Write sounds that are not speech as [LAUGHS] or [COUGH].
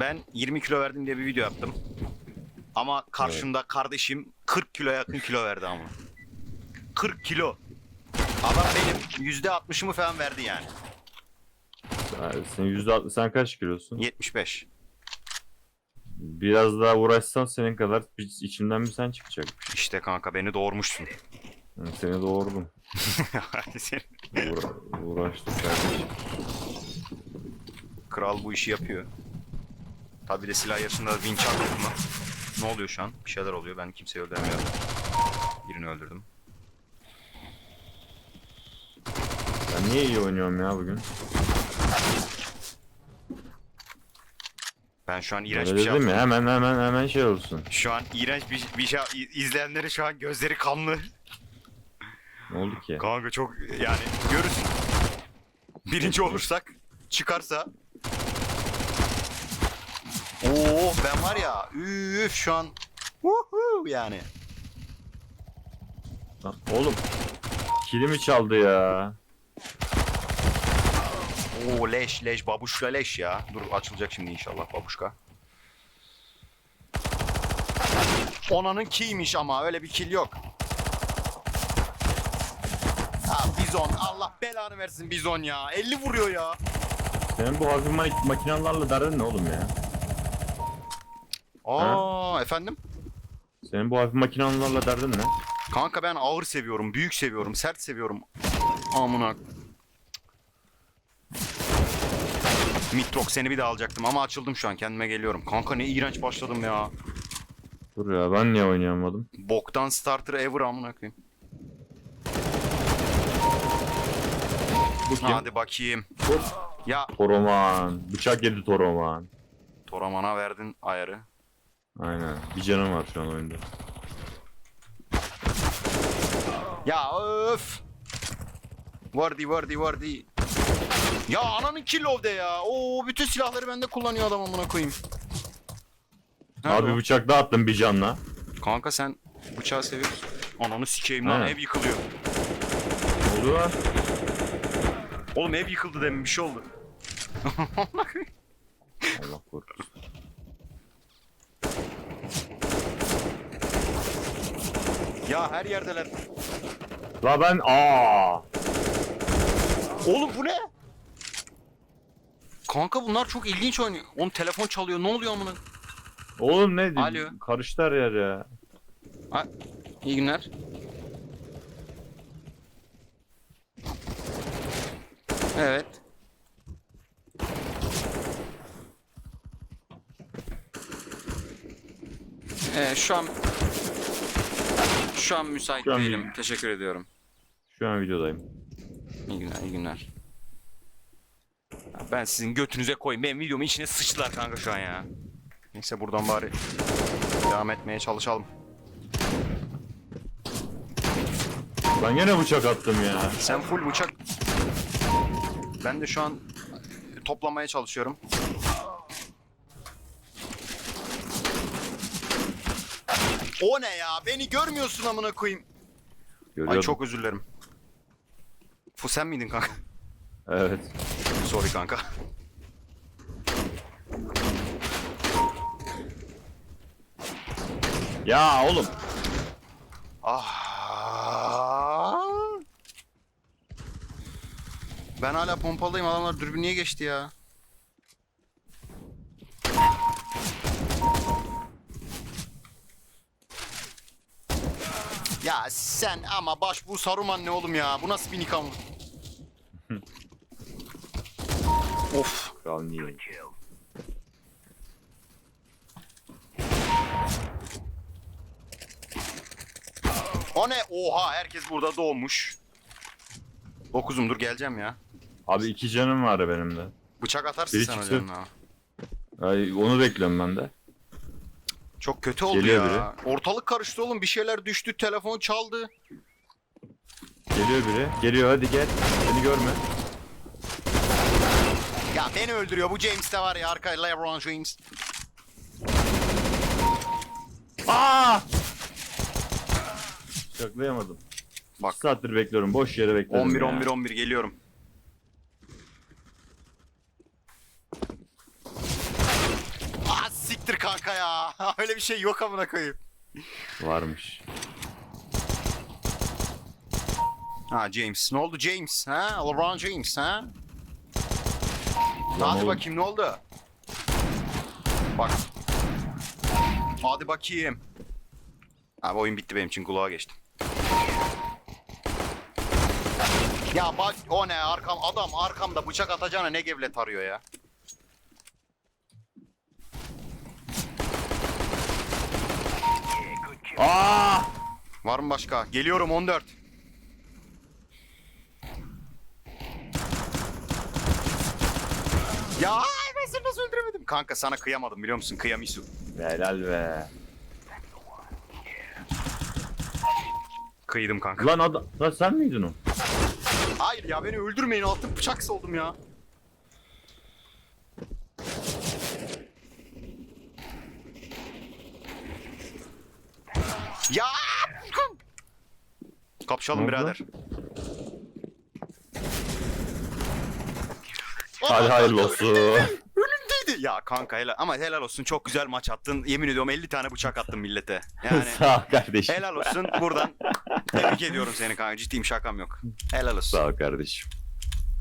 Ben 20 kilo verdim diye bir video yaptım. Ama karşımda kardeşim 40 kilo yakın kilo verdi ama. 40 kilo. Adam benim %60'ımı falan verdi yani. Yani sen %60 sen kaç kilosun? 75. Biraz daha uğraşsan senin kadar bir- içinden bir sen çıkacak. İşte kanka beni doğurmuşsun. Yani seni doğurdum. [LAUGHS] Uğra uğraştım kardeşim. Kral bu işi yapıyor. Tabi de silah yarışında vinç attık mı? Ne oluyor şu an? Bir şeyler oluyor. Ben kimseyi öldüremiyorum. Birini öldürdüm. Ben niye iyi oynuyorum ya bugün? Ben şu an iğrenç Öyle bir şey dedim yaptım. ya hemen hemen hemen şey olsun. Şu an iğrenç bir, bir şey izleyenlerin şu an gözleri kanlı. Ne oldu ki? Kanka çok yani görürsün. Birinci olursak çıkarsa Oo ben var ya üf şu an Woohoo yani. Lan Oğlum. Kilimi çaldı ya. Oo leş leş babuşka leş ya. Dur açılacak şimdi inşallah babuşka. Onanın kiymiş ama öyle bir kill yok. Ha bizon Allah belanı versin bizon ya. 50 vuruyor ya. Senin bu hafif ma- makinalarla derdin ne oğlum ya? Aa efendim? Senin bu hafif makinalarla derdin ne? Kanka ben ağır seviyorum, büyük seviyorum, sert seviyorum. Amına. Mitrok seni bir de alacaktım ama açıldım şu an kendime geliyorum. Kanka ne iğrenç başladım ya. Dur ya ben niye oynayamadım? Boktan starter ever amına koyayım. Bu kim? Hadi bakayım. Ya Toroman. Bıçak yedi Toroman. Toraman'a verdin ayarı. Aynen. Bir canım var şu an oyunda. Ya öf. Vardi vardi vardi. Ya ananın killow'de ya. Oo bütün silahları bende kullanıyor adam amına koyayım. Nerede Abi o? bıçak da attım bir canla. Kanka sen bıçağı seviyorsun. Ananı sikeyim lan ev yıkılıyor. Ne oldu lan? Oğlum ev yıkıldı demin bir şey oldu. [LAUGHS] Allah korusun. Ya her yerdeler. La ben aa. Oğlum bu ne? Kanka bunlar çok ilginç oynuyor. Oğlum telefon çalıyor ne oluyor amına? Oğlum ne? Alo. Karıştı her yer ya. Ha, iyi günler. Evet. Ee, şu an şu an müsait Şu an değilim. değil. Teşekkür ediyorum. Şu an videodayım. İyi günler, iyi günler. Ya Ben sizin götünüze koyayım. Benim videomun içine sıçtılar kanka şu an ya. Neyse buradan bari devam etmeye çalışalım. Ben gene bıçak attım ya. Sen full bıçak. Ben de şu an toplamaya çalışıyorum. O ne ya? Beni görmüyorsun amına koyayım. Görüyordum. Ay çok özür dilerim. Fu sen miydin kanka? Evet. Sorry kanka. Ya oğlum. Ah. Ben hala pompalıyım. Adamlar dürbün niye geçti ya? Ya sen ama baş bu Saruman ne oğlum ya? Bu nasıl bir nikam? [LAUGHS] of. Kral niye? O ne? Oha herkes burada doğmuş. Dokuzumdur geleceğim ya. Abi iki canım var benim de. Bıçak atarsın Biri sen çıksın. hocam ya. Ay, onu bekliyorum ben de. Çok kötü oldu Geliyor ya. Ortalık karıştı oğlum. Bir şeyler düştü. Telefon çaldı. Geliyor biri. Geliyor hadi gel. Seni görme. Ya beni öldürüyor. Bu James de var ya. Arka LeBron James. Aa! Bıçaklayamadım. Bak. Bak. saattir bekliyorum. Boş yere bekledim 11 ya. 11 11 geliyorum. Siktir kanka ya. [LAUGHS] Öyle bir şey yok amına koyayım. Varmış. Ha James. Ne oldu James? Ha? LeBron James ha? Hadi oğlum. bakayım ne oldu? Bak. Hadi bakayım. Abi oyun bitti benim için kulağa geçtim. Ya bak o ne arkam adam arkamda bıçak atacağına ne gevlet arıyor ya. Aa! Var mı başka? Geliyorum 14. Ya ben seni nasıl öldüremedim? Kanka sana kıyamadım biliyor musun? Kıyamisu. Helal be. Kıydım kanka. Lan adam, lan sen miydin o? Hayır ya beni öldürmeyin altın bıçak oldum ya. Ya! Kapışalım Ne oldu birader. Hadi hayırlı olsun. Önümdeydi. Ya kanka helal ama helal olsun çok güzel maç attın. Yemin ediyorum 50 tane bıçak attın millete. Yani [LAUGHS] Sağ ol kardeşim. helal olsun buradan tebrik ediyorum seni kanka ciddiyim şakam yok. Helal olsun. Sağ ol kardeşim.